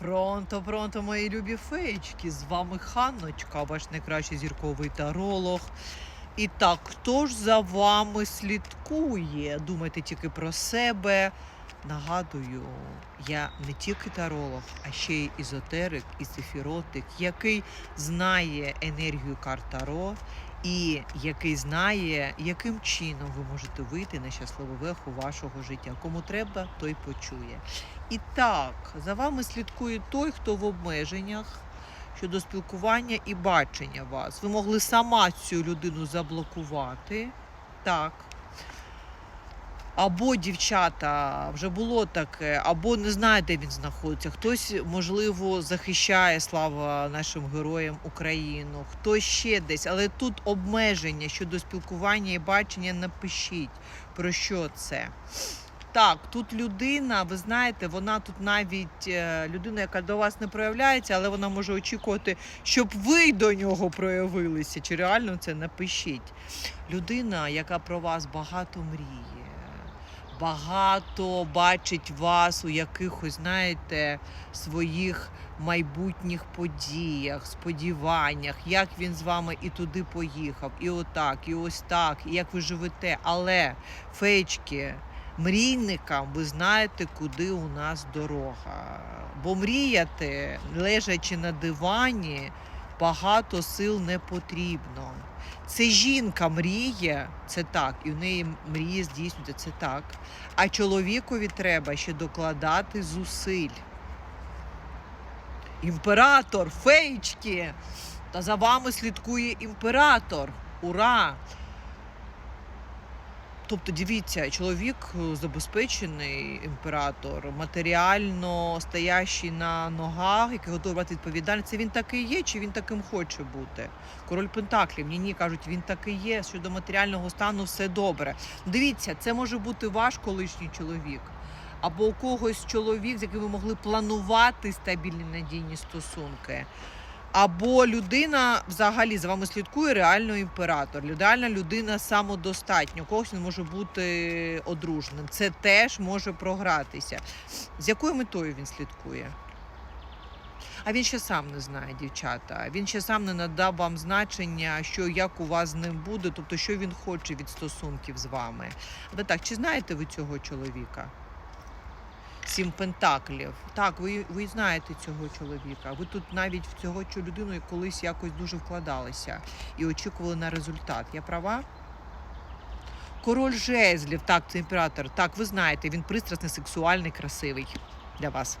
Пронто, пронто, мої любі феєчки. З вами Ханночка, ваш найкращий зірковий таролог. І так, хто ж за вами слідкує? Думайте тільки про себе. Нагадую, я не тільки таролог, а ще й ізотерик і сефіротик, який знає енергію карт Таро і який знає, яким чином ви можете вийти на щасливу веху вашого життя. Кому треба, той почує. І так, за вами слідкує той, хто в обмеженнях щодо спілкування і бачення вас. Ви могли сама цю людину заблокувати. Так. Або дівчата вже було таке, або не знає, де він знаходиться. Хтось, можливо, захищає слава нашим героям Україну, хтось ще десь, але тут обмеження щодо спілкування і бачення. Напишіть про що це. Так, тут людина, ви знаєте, вона тут навіть е, людина, яка до вас не проявляється, але вона може очікувати, щоб ви до нього проявилися. Чи реально це напишіть? Людина, яка про вас багато мріє, багато бачить вас у якихось, знаєте, своїх майбутніх подіях, сподіваннях, як він з вами і туди поїхав, і отак, і ось так, і як ви живете. Але феєчки, мрійникам ви знаєте, куди у нас дорога. Бо мріяти, лежачи на дивані, багато сил не потрібно. Це жінка мріє, це так, і в неї мрії здійснюються, це так. А чоловікові треба ще докладати зусиль. Імператор, феєчки! Та за вами слідкує імператор. Ура! Тобто, дивіться, чоловік е, забезпечений імператор, матеріально стоящий на ногах, який готовий брати відповідальність. Це він такий є, чи він таким хоче бути? Король Пентаклів. Ні, ні, кажуть, він такий є. Щодо матеріального стану все добре. Дивіться, це може бути ваш колишній чоловік. Або у когось чоловік, з яким ви могли планувати стабільні надійні стосунки. Або людина взагалі за вами слідкує реально імператор. Реальна людина самодостатня. У когось він може бути одруженим. Це теж може програтися. З якою метою він слідкує? А він ще сам не знає, дівчата. Він ще сам не надав вам значення, що як у вас з ним буде, тобто що він хоче від стосунків з вами. Ви так, чи знаєте ви цього чоловіка? Сім пентаклів. Так, ви, ви знаєте цього чоловіка. Ви тут навіть в цього людину колись якось дуже вкладалися і очікували на результат. Я права? Король жезлів, так, це імператор. Так, ви знаєте, він пристрасний, сексуальний, красивий для вас.